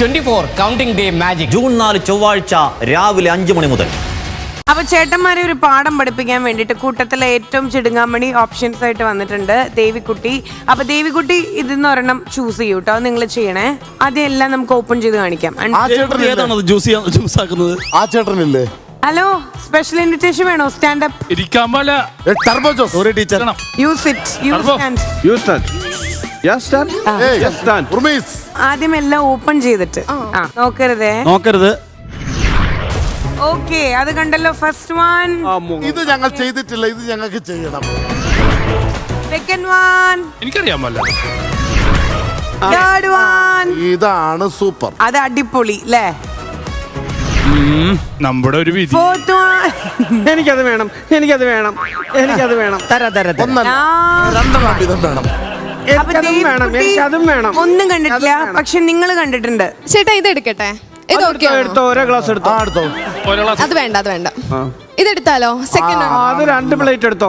Twenty four counting day magic. June നാല് ചൊവ്വാഴ്ച രാവിലെ അഞ്ചു മണി മുതൽ. അപ്പൊ ചേട്ടന്മാരെ ഒരു പാഠം പഠിപ്പിക്കാൻ വേണ്ടിയിട്ട് കൂട്ടത്തിലെ ഏറ്റവും ചിടുങ്ങാമണി ഓപ്ഷൻസ് ആയിട്ട് വന്നിട്ടുണ്ട് ദേവിക്കുട്ടി. അപ്പൊ ദേവിക്കുട്ടി ഇതിന്ന് ഒരെണ്ണം ചൂസ് ചെയ്യൂ കേട്ടോ നിങ്ങൾ ചെയ്യണേ. അതെല്ലാം നമുക്ക് ഓപ്പൺ ചെയ്ത് കാണിക്കാം. ആ ചേട്ടനില്ലേ? ഹലോ സ്പെഷ്യൽ ഇൻവിറ്റേഷൻ വേണോ? സ്റ്റാൻഡ് അപ്പ് ഇരിക്കാൻ പോലെ ടർബോ ജോസ്. ഒരു teacher use it use. Stand use stand. ആദ്യം എല്ലാം ഓപ്പൺ ചെയ്തിട്ട്. ആ. നോക്കരുതേ. നോക്കരുത്. ഓക്കെ അത് കണ്ടല്ലോ ഫസ്റ്റ് വൺ ഇത് ഞങ്ങൾ ചെയ്തിട്ടില്ല ഇത് ഞങ്ങൾക്ക് ചെയ്യണം. സെക്കൻഡ് വൺ എനിക്കറിയാമല്ലോ. തേർഡ് വൺ ഇതാണ് സൂപ്പർ. അത് അടിപൊളി അല്ലേ നമ്മുടെ ഒരു വിധി. ഫോർത്ത് വൺ എനിക്കത് വേണം എനിക്കത് വേണം എനിക്കത് വേണം. തരാ തരാ തരാം. ഒന്നല്ല രണ്ടെണ്ണം വേണം. അപ്പൊ എനിക്കതും വേണം എനിക്കതും വേണം. ഒന്നും കണ്ടിട്ടില്ല പക്ഷെ നിങ്ങൾ കണ്ടിട്ടുണ്ട്. ചേട്ടാ ഇത് എടുക്കട്ടെ? ഇത് ഓക്കെ എടുത്തോ, ഓരോ ഗ്ലാസ് എടുത്തോ. ആ എടുത്തോ. അത് വേണ്ട അത് വേണ്ട. ഇതെടുത്താലോ? സെക്കൻഡ് ആ, അത് രണ്ട് പ്ലേറ്റ് എടുത്തോ.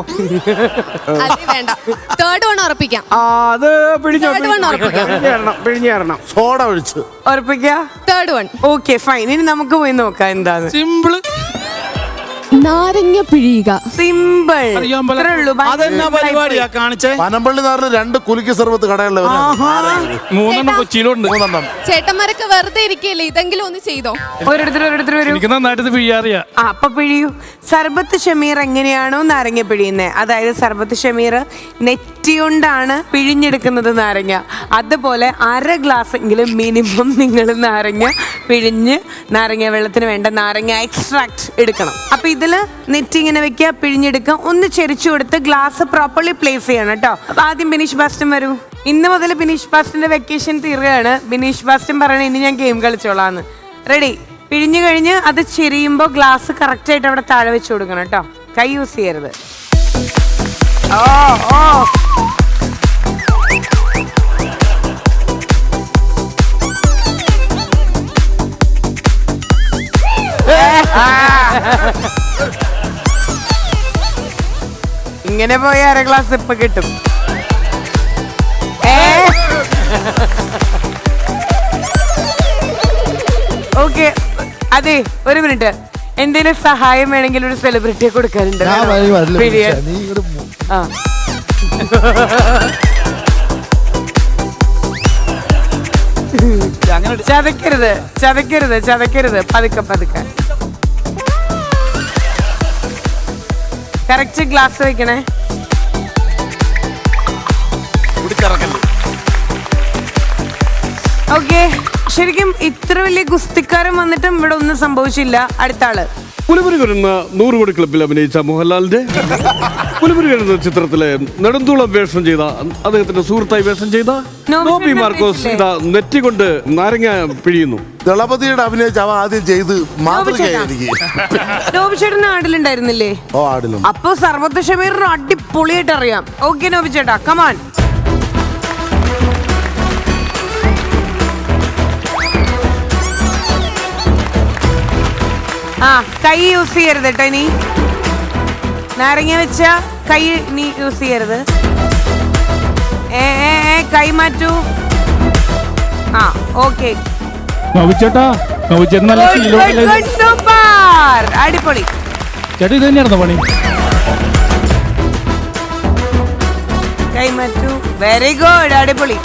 വേണ്ട. തേർഡ് വൺ ഉറപ്പിക്കാം. ആ, അത് പിഴിഞ്ഞോ പിഴിഞ്ഞേറണം സോഡ ഒഴിച്ച്. ഉറപ്പിക്കാം? തേർഡ് വൺ ഓക്കെ ഫൈൻ ഇനി നമുക്ക് പോയി നോക്കാം എന്താണ് സിമ്പിൾ നാരങ്ങ പിഴിയുക. സിമ്പിൾ. ഇത്രേ ഉള്ളൂ. ഭയങ്കര അതെന്നാ പരിപാടിയാ? കാണിച്ചേ. പനമ്പള്ളി നാറിന് രണ്ട് കുലുക്കി സർവത്ത് കടകളിലെ മൂന്നെണ്ണം കൊച്ചിയിലുണ്ട് മൂന്നെണ്ണം. ചേട്ടന്മാരൊക്കെ വെറുതെ ഇരിക്കല്ലേ? ഇതെങ്കിലും ഒന്ന് ചെയ്തോ? ഓരോരുത്തർ ഓരോരുത്തർ വരൂ. എനിക്ക് നന്നായിട്ട് പിഴിയാറിയാ. അപ്പൊ പിഴിയൂ. സർബത്ത് ഷമീർ എങ്ങനെയാണോ നാരങ്ങ പിഴിയുന്നത് അതായത് സർബത്ത് ഷമീർ നെറ്റി കൊണ്ടാണ് പിഴിഞ്ഞെടുക്കുന്നത് നാരങ്ങ. അതുപോലെ അര ഗ്ലാസ് എങ്കിലും മിനിമം നിങ്ങൾ നാരങ്ങ പിഴിഞ്ഞ് നാരങ്ങ വെള്ളത്തിന് വേണ്ട നാരങ്ങ എക്സ്ട്രാക്ട് എടുക്കണം. അപ്പൊ ഇതിൽ നെറ്റ് ഇങ്ങനെ വെക്കുക പിഴിഞ്ഞെടുക്കുക ഒന്ന് ചെരിച്ചു കൊടുത്ത് ഗ്ലാസ് പ്രോപ്പർലി പ്ലേസ് ചെയ്യണം കേട്ടോ. അപ്പൊ ആദ്യം ബിനീഷ് ബാസ്റ്റൻ വരൂ. ഇന്ന് മുതൽ ബിനീഷ് ബാസ്റ്റിന്റെ വെക്കേഷൻ തീരുകയാണ്. ബിനീഷ് ബാസ്റ്റൻ പറയണ ഇനി ഞാൻ ഗെയിം കളിച്ചോളാന്ന്. റെഡി പിഴിഞ്ഞു കഴിഞ്ഞ് അത് ചെരിയുമ്പോൾ ഗ്ലാസ് കറക്റ്റ് ആയിട്ട് അവിടെ താഴെ വെച്ച് കൊടുക്കണം കേട്ടോ. കൈ യൂസ് ചെയ്യരുത്. ഓ ഓ ഇങ്ങനെ പോയി അര ഗ്ലാസ് ഇപ്പൊ കിട്ടും. ഏ? ഓക്കെ അതെ ഒരു മിനിറ്റ് എന്തെങ്കിലും സഹായം വേണമെങ്കിൽ ഒരു സെലിബ്രിറ്റിയെ കൊടുക്കാറുണ്ട്. ആ. ചതക്കരുത് ചതക്കരുത് ചതക്കരുത്. പതുക്കെ പതുക്കെ. കറക്റ്റ് ഗ്ലാസ് വെക്കണേ. ഓക്കെ ശരിക്കും ഇത്ര വലിയ ഗുസ്തിക്കാരൻ വന്നിട്ടും ഇവിടെ ഒന്നും സംഭവിച്ചില്ല. അടുത്ത ആൾ. പുലിമുരുകൻ എന്ന നൂറ് കോടി ക്ലബിൽ അഭിനയിച്ച മോഹൻലാലിന്റെ പുലിമുരുകൻ എന്ന ചിത്രത്തിലെ നെടുന്തൂളം വേഷം ചെയ്ത അദ്ദേഹത്തിന്റെ സുഹൃത്തായി വേഷം ചെയ്ത നോബി മാർക്കോസ്? ഇതാ നെറ്റി കൊണ്ട് നാരങ്ങ പിഴിയുന്നു. ദളപതിയുടെ അഭിനയിച്ച അവ ആദ്യം ചെയ്ത് മാതൃകയായിരിക്കും നോബിച്ചേട്ടൻ ഓ ആടിലും. അപ്പൊ സർവത്ത് ഷമീറിന് അടിപൊളിയായിട്ട് അറിയാം ഓക്കെ നോബിച്ചേട്ടാ കമാൻ ആ കൈ യൂസ് ചെയ്യരുത് കേട്ടോ ഇനി. നാരങ്ങ വെച്ച കൈ നീ യൂസ് ചെയ്യരുത്. ഏ ഏ, ഏ, കൈ മാറ്റൂ. ആ ഓക്കെ നോവിച്ചേട്ടാ നോവിച്ചേട്ടൻ നല്ല ശീലമുള്ള സൂപ്പർ അടിപൊളി. ചേട്ടാ ഇത് തന്നെയായിരുന്നു പണി? കൈ മാറ്റൂ. വെരി ഗുഡ് അടിപൊളി.